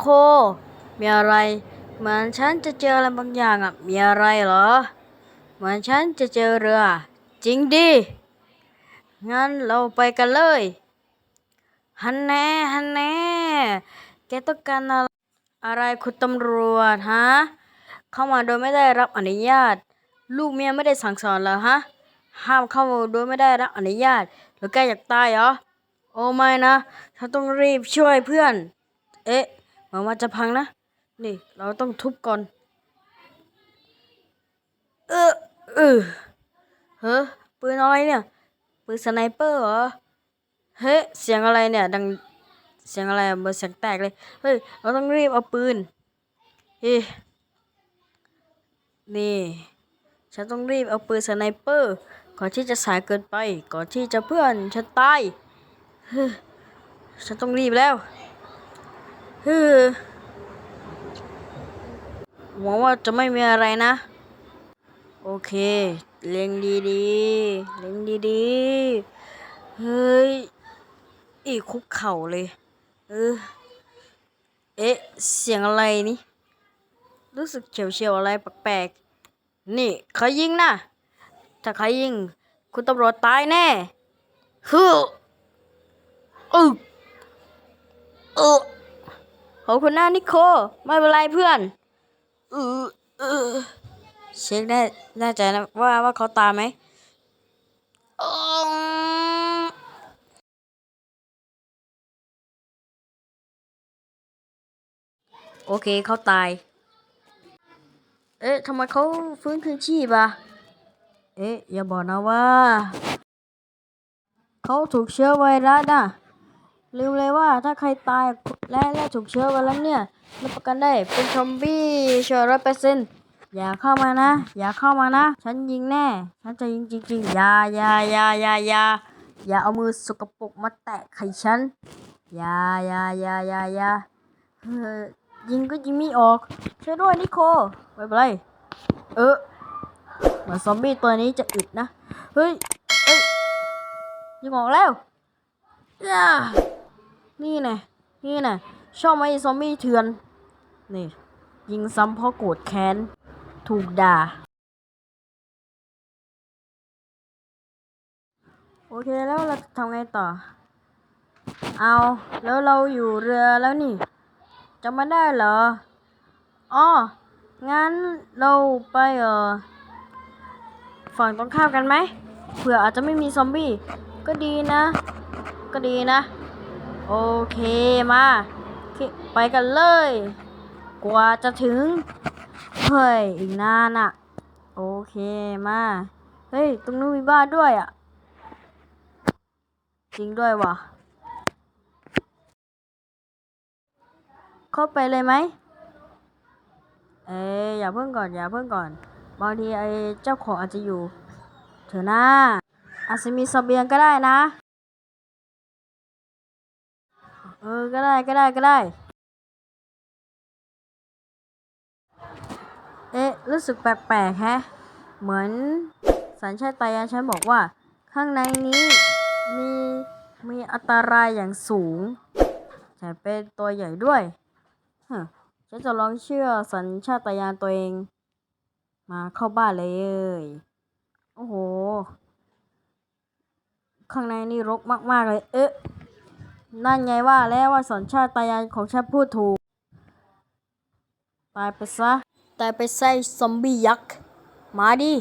โค มีอะไร เหมือนฉันจะเจออะไรบางอย่างอะ มีอะไรเหรอ เหมือนฉันจะเจอเรือ จริงดิ งั้นเราไปกันเลย ฮันแน่ฮันแน่ แกต้องการอะไรอะไรคุณตำรวจฮะ เข้ามาโดยไม่ได้รับอนุญาต ลูกเมียไม่ได้สั่งสอนเหรอฮะ ห้ามเข้าโดยไม่ได้รับอนุญาต หรือแกอยากตายเหรอ โอ้ไม่นะ ฉันต้องรีบช่วยเพื่อน เอ๊ะ มือนว่าจะพังนะ นี่ เราต้องทุบก่อน เออเออเฮ้ยปืนอะไรเนี่ย ปืนสไนเปอร์เหรอ เฮ้ยเสียงอะไรเนี่ย ดัง เสียงอะไรเบอร์เสียงแตกเลย เฮ้ย เราต้องรีบเอาปืน เฮ้นี่ ฉันต้องรีบเอาปืนสไนเปอร์ ก่อนที่จะสายเกินไป ก่อนที่จะเพื่อนฉันตาย เฮ้ฉันต้องรีบแล้ว ฮ้ยหวังว่าจะไม่มีอะไรนะ โอเค เล็งดีๆ เล็งดีๆ เฮ้ย อีกคุกเข่าเลย เออ เอ๊ะ เสียงอะไรนี่ รู้สึกเฉียวๆอะไรแปลกๆ นี่ใครยิงนะถ้าใครยิง คุณตำรวจตายแน่ฮึอึกเออ อบคุณนะนิโค ไม่เป็นไรเพื่อนเออเออเช็คแน่แน่ใจนะว่าว่าเขาตายไหมอืมโอเคเขาตาย เอ๊ะทำไมเขาฟื้นคืนชีพอะเอ๊ะอย่าบอกนะว่า เขาถูกเชื้อไวรัสน่ะ ลืมเลยว่าถ้าใครตายและและถูกเชื้อไวรัสเนี่ยรับประกันได้เป็นซอมบี้ชัวร์ร้อยเปอร์เซ็นต์อย่าเข้ามานะ อย่าเข้ามานะ ฉันยิงแน่ ฉันจะยิงจริงๆ อย่าอย่าอย่าอย่าอย่าอย่าเอามือสกปรกมาแตะไข่ฉันอย่าอย่าอย่าอย่าอย่ายิงก็ยิงไม่ออกช่วยด้วยนิโคไม่เป็นไรเออเหมือนซอมบี้ตัวนี้จะอึดนะ เฮ้ยเฮ้ยยิงออกแล้วย่ นี่ไงนี่ไงชอบไมไอ้ซอมบี้เถื่อน นี่ ยิงซ้ำเพราะโกรธแค้น ถูกด่า โอเคแล้วเราจะทำไงต่อ เอาแล้วเราอยู่เรือแล้วนี่จำมาได้เหรออ๋องั้นเราไปเออฝั่งตรงข้ามกันไหมเผื่ออาจจะไม่มีซอมบี้ ก็ดีนะ ก็ดีนะ โอเคมา ไปกันเลย กว่าจะถึง เฮ้ย อีกนานอะโอเคมา เฮ้ย ตรงนู้นมีบ้านด้วยอะจริงด้วยว่ะ เข้าไปเลยไหม เอ้ยอย่าเพิ่งก่อน อย่าเพิ่งก่อน บางทีไอ้เจ้าของอาจจะอยู่ เถอะนะอาจจะมีเสบียงก็ได้นะ เออ ก็ได้ก็ได้ก็ได้ เอ๊ะ รู้สึกแปลกๆแฮะ เหมือนสัญชาตญาณฉันบอกว่า ข้างในนี้มีมีอันตรายอย่างสูงแถมเป็นตัวใหญ่ด้วยฮะฉันจะลองเชื่อสัญชาตญาณตัวเอง มาเข้าบ้านเลยโอ้โห ข้างในนี่รกมาก ๆ เลย เอ๊ะ นั่นไงว่าแล้วว่าสัญชาตญาณของฉันพูดถูก ตายไปซะ ตายไปไส้ซอมบี้ยักษ์ มาดิ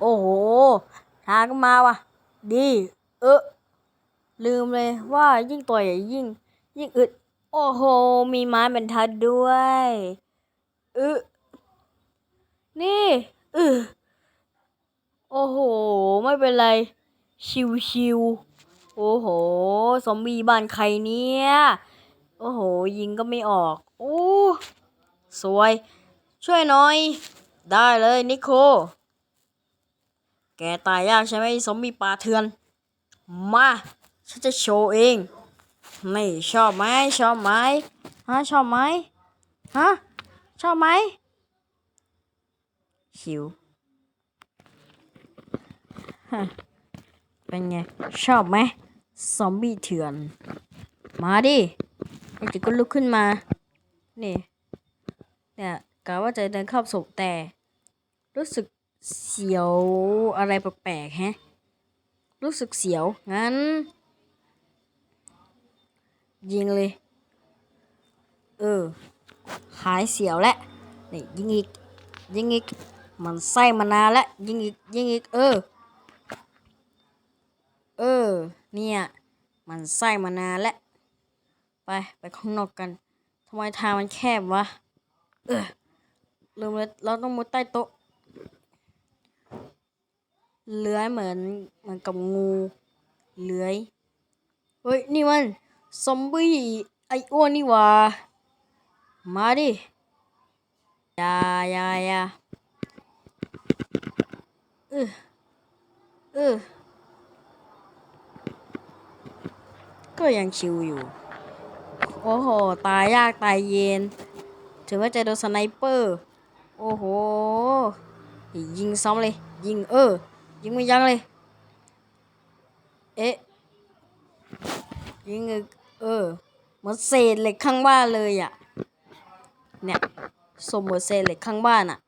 โอ้โห ทางก็มาว่ะ ดี เออลืมเลยว่ายิ่งตัวใหญ่ยิ่ง ยิ่งอึด โอ้โห มีไม้บรรทัดด้วยเออนี่เออโอ้โห ไม่เป็นไร ชิวๆ โอ้โหซอมบีบ้านใครเนี่ย โอ้โห ยิงก็ไม่ออก โอ้ สวย ช่วยหน่อย ได้เลยนิโค แกตายยากใช่ไหมไอ้ซอมบีป่าเถื่อน มา ฉันจะโชว์เอง ไม่ชอบไหมชอบไหมฮะชอบไหมฮะชอบไหมหิวเป็นไงชอบไหม ซอมบี้เถื่อน มาดิจู่ๆก็ลุกขึ้นมา นี่ เนี่ยกะว่าจะเดินเข้าศพแต่ รู้สึกเสียวอะไรแปลกๆแฮะ รู้สึกเสียว งั้น ยิงเลย เออ หายเสียวแล้วนี่ยิงอีก ยิงอีก มันไส้มานานแล้วยิงอีก ยิงอีก เออ เออ เนี่ย มันไส้มานานแล้ว ไป ไปข้างนอกกันทำไมทางมันแคบวะ เออลืมเลยเราต้องมุดใต้โต๊ะ เลื้อยเหมือนเหมือนกับงู เลื้อย เฮ้ย นี่มัน ซอมบี้ไอ้อ้วนนี่ว่ามาดิยายายาเออเออ ก็ยังชิวอยู่ โอ้โห ตายยากตายเย็นถึงว่าจะโดนสไนเปอร์ โอ้โห ยิงซ้ำเลย ยิงเออ ยิงไม่ยั้งเลย เอ๊ะ ยิงอีกเออเหมือนเศษเหล็กข้างบ้านเลยอะ เนี่ย สมเหมือนเศษเหล็กข้างบ้านอะ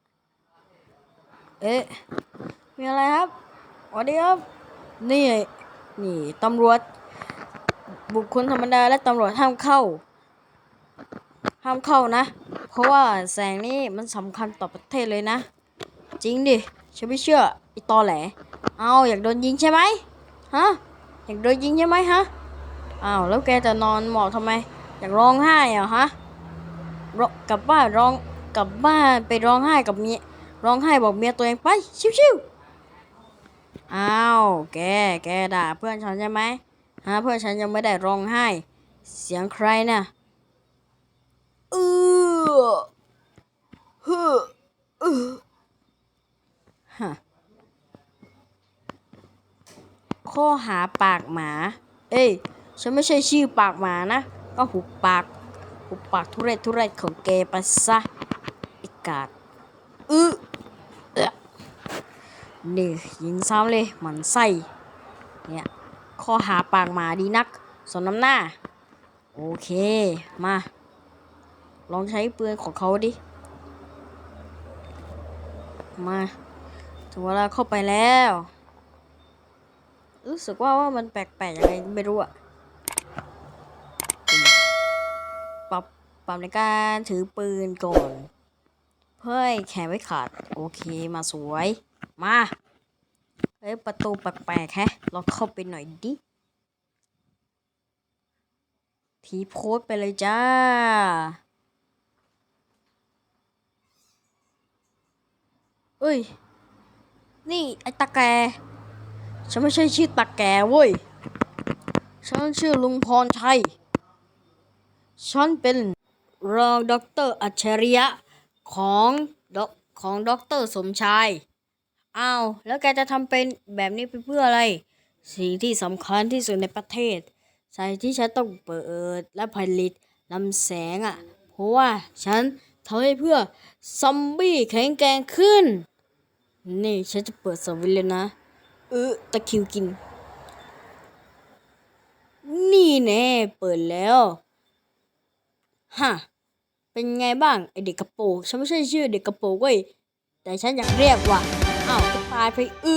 เอ๊ะ มีอะไรครับสวัสดีครับ นี่ นี่ตำรวจ บุคคลธรรมดาและตำรวจห้ามเข้า ห้ามเข้านะ เพราะว่าแสงนี้มันสำคัญต่อประเทศเลยนะ จริงดิฉันไม่เชื่อไอตอแหลเอาอยากโดนยิงใช่ไหมฮะอยากโดนยิงใช่ไหมฮะอ้าวแล้วแกจะนอนหมอบทำไม อยากร้องไห้เหรอฮะรกลับบ้านร้องกลับบ้านไปร้องไห้กับเมียร้องไห้บอกเมียตัวเองไปชิวๆอ้าวแกแกด่าเพื่อนฉันใช่ไหม ฮะเพื่อนฉันยังไม่ได้ร้องไห้ เสียงใครน่ะเออเฮ้อเออฮะข้อหาปากหมา เอ้ย ฉันไม่ใช่ชื่อปากหมานะ ก็หุบปากหุบปากทุเรศทุเรศของแกไปซะไอ้กาดอือเอะนี่ยิงซ้ำเลยหมันไส้เนี่ย ข้อหาปากหมาดีนัก สนน้ำหน้า โอเค มา ลองใช้ปืนของเขาดิ มา ถึงเวลาเข้าไปแล้ว รู้สึกว่าว่ามันแปลกๆยังไงไม่รู้อะปรับปรับในการถือปืนก่อน เพื่อแขนไว้ขาด โอเค มาสวย มา เอ้ย ประตูแปลกๆแฮะเราเข้าไปหน่อยดิ ทีโพสไปเลยจ้า เอ้ย นี่ ไอ้ตาแก ฉันไม่ใช่ชื่อตาแกเว้ย ฉันชื่อลุงพรชัย ฉันเป็นรองด็อกเตอร์อัจฉริยะของดอกของด็อกเตอร์สมชาย อ้าวแล้วแกจะทำเป็นแบบนี้ไปเพื่ออะไร สิ่งที่สำคัญที่สุดในประเทศสาเหตุที่ฉันต้องเปิดและผลิตลำแสงอะ เพราะว่าฉันทำให้เพื่อซอมบี้แข็งแกร่งขึ้น นี่ฉันจะเปิดสวิตช์เลยนะเออตะคิวกิน นี่แน่เปิดแล้วฮะเป็นไงบ้างไอเด็กกระโปงฉันไม่ใช่ชื่อเด็กกระโปงเว้ยแต่ฉันอยากเรียกว่า อ้าวตายไปอึอึ